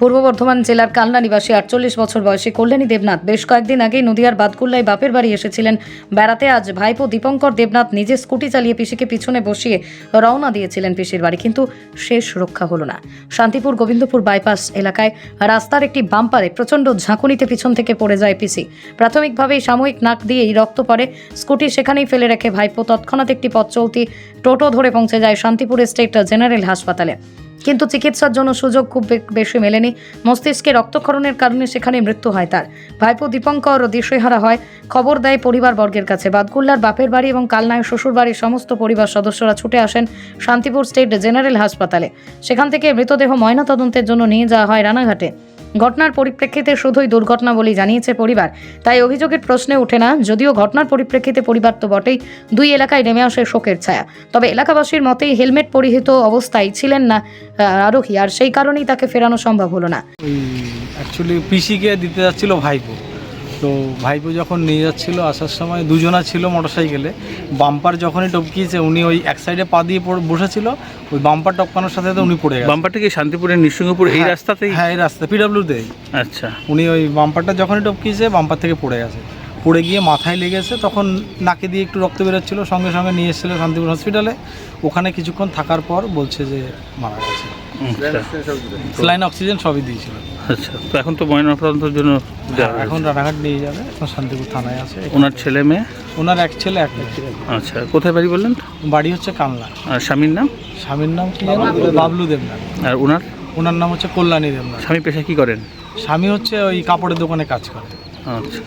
পূর্ব বর্ধমান জেলার কালনা নিবাসী আটচল্লিশ বছর বয়সী কল্যাণী দেবনাথ বেশ কয়েকদিন আগেই নদিয়ার বাদকুল্লায় বাপের বাড়ি এসেছিলেন। বেড়াতে আজ ভাইপো দীপঙ্কর দেবনাথ নিজে স্কুটি চালিয়ে পিসিকে পিছনে বসিয়ে রওনা দিয়েছিলেন পিসির বাড়ি, কিন্তু শেষ রক্ষা হলো না। শান্তিপুর গোবিন্দপুর বাইপাস এলাকায় রাস্তার একটি বাম্পারে প্রচণ্ড ঝাঁকুনিতে পিছন থেকে পড়ে যায় পিসি। প্রাথমিকভাবেই সাময়িক নাক দিয়েই রক্ত পড়ে, স্কুটি সেখানেই ফেলে রেখে ভাইপো তৎক্ষণাৎ একটি পথ চলতি টোটো ধরে পৌঁছে যায় শান্তিপুর স্টেট জেনারেল হাসপাতালে। কিন্তু চিকিৎসার জন্য সুযোগ খুব বেশি মেলেনি। মস্তিষ্কে রক্তক্ষরণের কারণে সেখানে মৃত্যু হয় তার। ভাইপো দীপঙ্কর ও দিশেহারা হয় খবর দেয় পরিবারবর্গের কাছে। বাদকুল্লার বাপের বাড়ি এবং কালনায় শ্বশুর বাড়ির সমস্ত পরিবার সদস্যরা ছুটে আসেন শান্তিপুর স্টেট জেনারেল হাসপাতালে। সেখান থেকে মৃতদেহ ময়নাতদন্তের জন্য নিয়ে যাওয়া হয় রানাঘাটে। ঘটনার পরিপ্রেক্ষিতে শুধুই দুর্ঘটনা বলেই জানিয়েছে পরিবার। তাই অভিযোগের প্রশ্নে ওঠে না, যদিও ঘটনার পরিপ্রেক্ষিতে পরিবার তো বটেই, দুই এলাকায় নেমে আসে শোকের ছায়া। তবে এলাকাবাসীর মতেই হেলমেট পরিহিত অবস্থায় ছিলেন না আরোহী, আর সেই কারণেই তাকে ফেরানো সম্ভব হলো না। অ্যাকচুয়ালি পিসিকে দিতে যাচ্ছিল ভাইপো। তো ভাইপো যখন নিয়ে যাচ্ছিল আসার সময় দুজনা ছিল মোটরসাইকেলে বাম্পার যখনই টপকিয়েছে উনি ওই এক সাইডে পা দিয়ে পড়ে- বসেছিল ওই বাম্পার টপকানোর সাথে সাথে উনি পড়ে গেছেন বাম্পারটা কি শান্তিপুরের নিঃসঙ্গপুর এই হ্যাঁ, রাস্তাতেই? হ্যাঁ এই রাস্তা পিডাব্লিউতে আচ্ছা। উনি ওই বাম্পারটা যখনই টপকিয়েছে বাম্পার থেকে পড়ে গেছে। পড়ে গিয়ে মাথায় লেগেছে তখন নাকে দিয়ে একটু রক্ত বেরোচ্ছিল সঙ্গে সঙ্গে নিয়ে এসেছিল শান্তিপুর হসপিটালে ওখানে কিছুক্ষণ থাকার পর বলছে যে মারা গেছে। স্লাইন অক্সিজেন সবই দিয়েছিল। আচ্ছা তো এখন তো ময়নাতদন্তের জন্য এখন রানাঘাট নিয়ে যাবে এখন শান্তিপুর থানায় আছে। ওনার ছেলে মেয়ে? ওনার এক ছেলে এক মেয়ে আচ্ছা কোথায় বাড়ি বললেন? বাড়ি হচ্ছে কানলা আর স্বামীর নাম? স্বামীর নাম কি জানো বাবলু দেবনাথ। আর ওনার? ওনার নাম হচ্ছে কল্যাণী দেবনাথ। স্বামী পেশা কি করেন? স্বামী হচ্ছে ওই কাপড়ের দোকানে কাজ করে। আচ্ছা।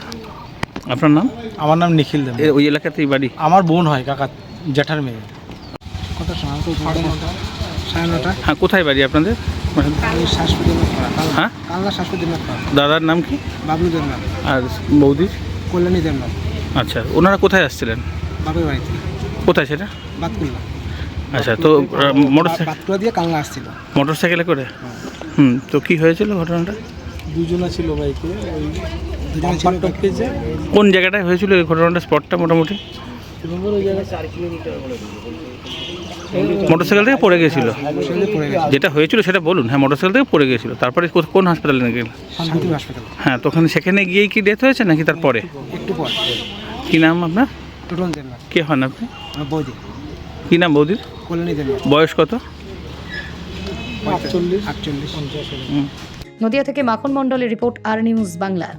আপনার নাম? আমার নাম নিখিল এ- ওই এলাকাতেই বাড়ি? আমার বোন হয় কাকা জ্যাঠার মেয়ে। কত হ্যাঁ কোথায় বাড়ি আপনাদের? হ্যাঁ? দাদার নাম কি? বাবলু দেবনাথ। আর বৌদির কল্যাণী দেবনাথ। আচ্ছা ওনারা কোথায় আসছিলেন? বাপের বাড়িতে। কোথায় সেটা? বাতকুল্লা আচ্ছা তো মোটর বাতকুলা দিয়ে কালনা আসছিল। মোটর সাইকেলে করে হুম তো কি হয়েছিল ঘটনাটা? দুজনা ছিল বাইকে ওই কোন জায়গাটায় হয়েছিল এই ঘটনাটা স্পটটা মোটামুটি? ওই জায়গায় মোটরসাইকেল থেকে পড়ে গেছিল। সেখানে পড়ে গেছে যেটা হয়েছিল সেটা বলুন। হ্যাঁ মোটরসাইকেল থেকে পড়ে গেছিল। তারপরে কো- কোন হাসপাতালে নিয়ে গেলেন হ্যাঁ তখন সেখানে গিয়েই কি ডেথ হয়েছে নাকি তারপরে? একটু পর। কি নাম আপনার? কে হন আপনি? বৌদি। কি নাম বৌদির? দেবনাথ বয়স কত? নদিয়া থেকে মাখন মণ্ডলের রিপোর্ট আর নিউজ বাংলা।